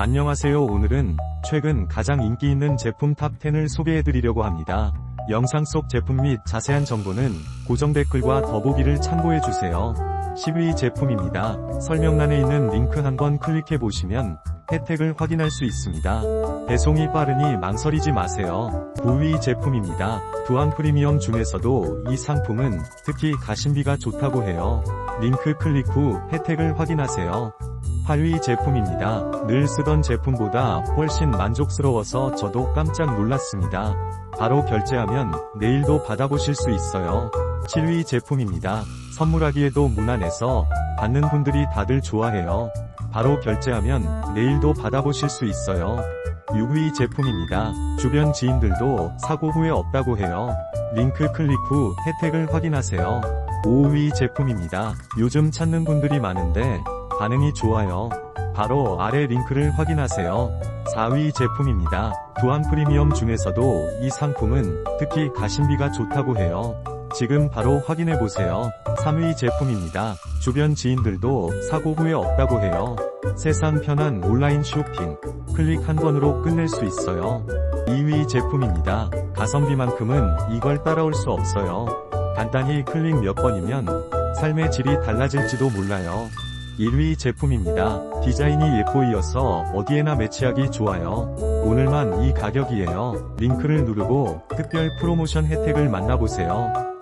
안녕하세요 오늘은 최근 가장 인기 있는 제품 탑10을 소개해드리려고 합니다. 영상 속 제품 및 자세한 정보는 고정 댓글과 더보기를 참고해주세요. 10위 제품입니다. 설명란에 있는 링크 한번 클릭해보시면 혜택을 확인할 수 있습니다. 배송이 빠르니 망설이지 마세요. 9위 제품입니다. 두한 프리미엄 중에서도 이 상품은 특히 가심비가 좋다고 해요. 링크 클릭 후 혜택을 확인하세요. 8위 제품입니다. 늘 쓰던 제품보다 훨씬 만족스러워서 저도 깜짝 놀랐습니다. 바로 결제하면 내일도 받아보실 수 있어요. 7위 제품입니다. 선물하기에도 무난해서 받는 분들이 다들 좋아해요. 바로 결제하면 내일도 받아보실 수 있어요. 6위 제품입니다. 주변 지인들도 사고 후에 없다고 해요. 링크 클릭 후 혜택을 확인하세요. 5위 제품입니다. 요즘 찾는 분들이 많은데 반응이 좋아요. 바로 아래 링크를 확인하세요. 4위 제품입니다. 두한 프리미엄 중에서도 이 상품은 특히 가심비가 좋다고 해요. 지금 바로 확인해보세요. 3위 제품입니다. 주변 지인들도 사고 후에 없다고 해요. 세상 편한 온라인 쇼핑. 클릭 한 번으로 끝낼 수 있어요. 2위 제품입니다. 가성비만큼은 이걸 따라올 수 없어요. 간단히 클릭 몇 번이면 삶의 질이 달라질지도 몰라요. 1위 제품입니다. 디자인이 예뻐이어서 어디에나 매치하기 좋아요. 오늘만 이 가격이에요. 링크를 누르고 특별 프로모션 혜택을 만나보세요.